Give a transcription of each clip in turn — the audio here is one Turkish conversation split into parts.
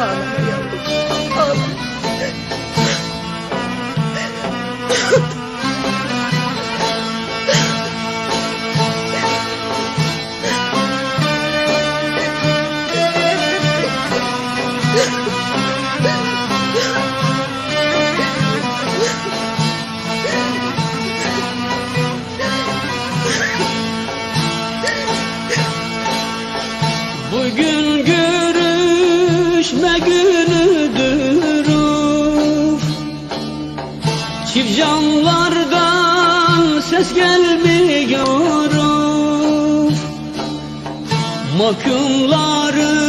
Hallelujah. gülüdür Çift camlardan ses gelmiyor of Mahkumların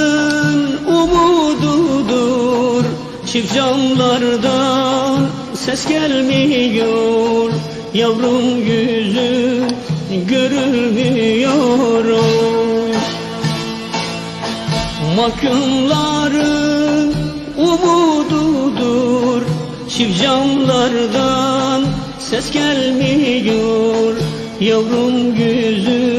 umududur. Çift camlardan ses gelmiyor. Yavrum yüzü görülmüyor of umududur. Çift camlardan ses gelmiyor. Yavrum yüzün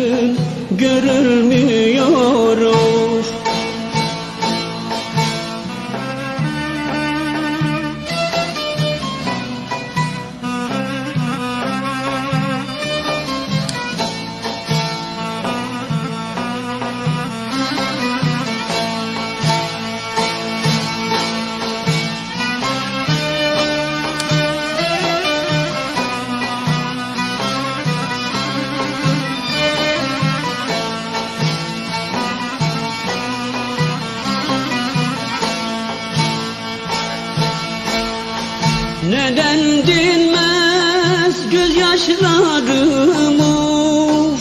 Neden dinmez gözyaşlarım of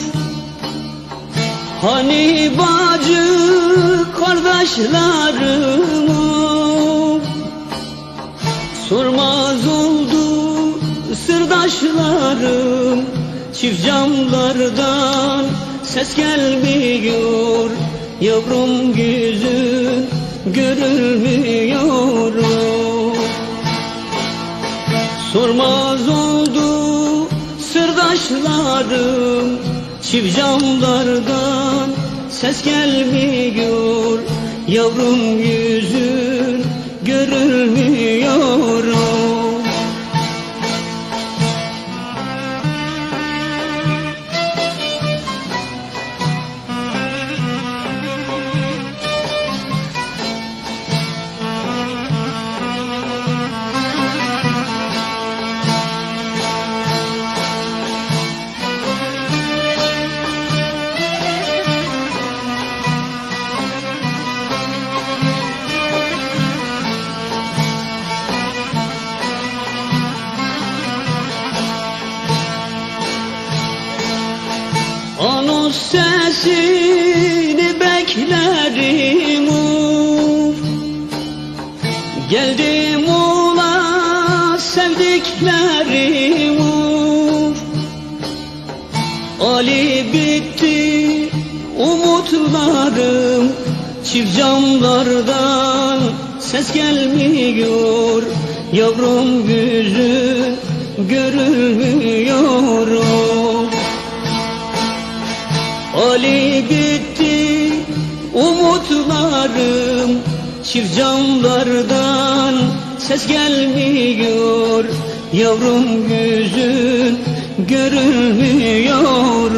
Hani bacı kardeşlerim of Sormaz oldu sırdaşlarım. Çift camlardan ses gelmiyor. Yavrum yüzün görülmüyor Sormaz oldu sırdaşlarım Çift camlardan. Ses gelmiyor Yavrum yüzün görülmüyor Sesini beklerim uf. Geldim ola sevdiklerim uf. Ali bitti umutlarım Çift camlardan ses gelmiyor Yavrum yüzün görülmüyor Çift camlardan ses gelmiyor. Yavrum yüzün görülmüyor